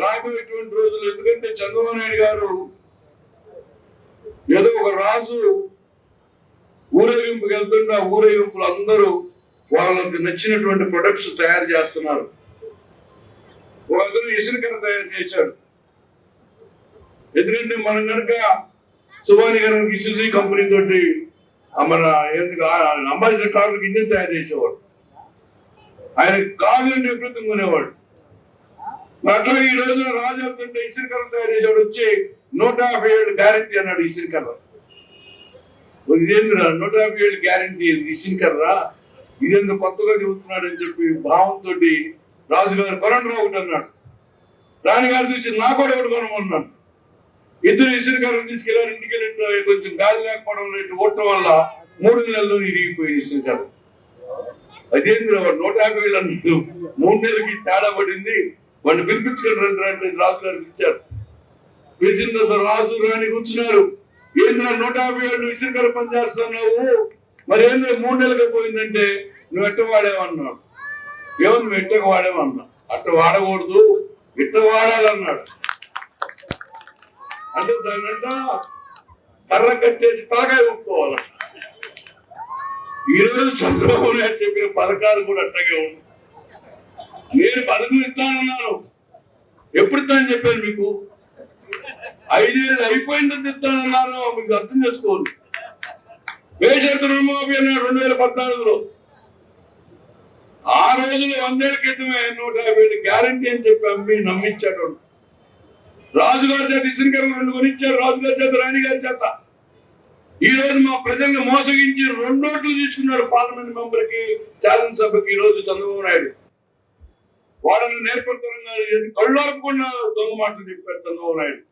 రాబోయేటువంటి రోజులు. ఎందుకంటే చంద్రబాబు నాయుడు గారు ఏదో ఒక రాజు ఊరేగింపుకి వెళ్తుంటే ఆ ఊరేగింపులు అందరూ వాళ్ళకి నచ్చినటువంటి ప్రొడక్ట్స్ తయారు చేస్తున్నారు. ఒకరు ఇసునికర తయారు చేశాడు. ఎందుకంటే మనం కనుక సుభాని గారు ఇసుసి కంపెనీ తోటి మన అంబాసిడర్ కార్లకు ఇంజిన్ తయారు చేసేవాడు. ఆయన కార్లు అంటే విపరీతం కొనేవాడు. అట్లాగే ఈ రోజు రాజవుతుంటే వెళ్తుంటే తయారు చేసేవాడు వచ్చి నూట యాభై ఏళ్ళు గ్యారంటీ అన్నాడు ఇసుకర్ర ఇదేంద్రా? నూట యాభై ఏళ్ళు గ్యారెంటీ ఇసుకర్రా ఇదేందు కొత్తగా చెబుతున్నాడు అని చెప్పి భావంతో రాజుగారు కొనండి ఒకటి అన్నాడు. రాణిగారు చూసి నా కూడా ఒకటి కొనమన్నాడు. ఇద్దరు ఇసుకర్ర తీసుకెళ్ళారు ఇంటికి వెళ్ళి కొంచెం గాలి లేకపోవడం వల్ల ఇట్లా వల్ల మూడు నెలల్లో ఇరిగిపోయింది ఇసుకర్ర అదేంద్ర నూట యాభై ఏళ్ళు అన్నాడు. మూడు నెలలకి తేడా పడింది. వాడిని పిలిపించుకొని రండి రండి రాజు గారు పిలిచారు పిలిచిన రాజు రాని కూర్చున్నారు ఏంద్ర నూట యాభై ఏళ్ళు ఇసుకర పని చేస్తున్నావు? మరి ఏంద్ర మూడు నెలలకి పోయిందంటే నువ్వు ఎట్ట వాడేవన్నావు? ఏమో నువ్వు ఎట్టకు వాడేవన్నా అట్ట వాడకూడదు ఇట్ట వాడాలన్నాడు. అంటే దాన్నంట కర్ర కట్టేసి తలకాయ ఊపుకోవాలి ఈరోజు చంద్రబాబు నాయుడు చెప్పిన పథకాలు కూడా అట్టగే ఉంది నేను పథకం ఇస్తానన్నాను ఎప్పుడు ఇస్తానని చెప్పాను మీకు? ఐదేళ్ళు అయిపోయిన తర్వాత ఇస్తానన్నాను మీకు అర్థం చేసుకోండి. వేషర్త రుణమాఫీ అన్నాడు రెండు వేల పద్నాలుగులో. ఆ రోజులో వందేళ్ళ క్రితమే నూట యాభై ఏడు గ్యారంటీ అని చెప్పి అమ్మి నమ్మించాడు రాజుగారి చేత ఇసుకలు రెండు కొనిచ్చారు. రాజుగారి చేత రాణి గారి చేత. ఈ రోజు మా ప్రజల్ని మోసగించి రెండు నోట్లు తీసుకున్నాడు పార్లమెంట్ మెంబర్కి శాసనసభకి ఈ రోజు చంద్రబాబు నాయుడు. వాళ్ళని నేర్పడుతున్నారు. కళ్ళు ఆపకుండా దొంగ మాటలు చెప్పారు చంద్రబాబు నాయుడు.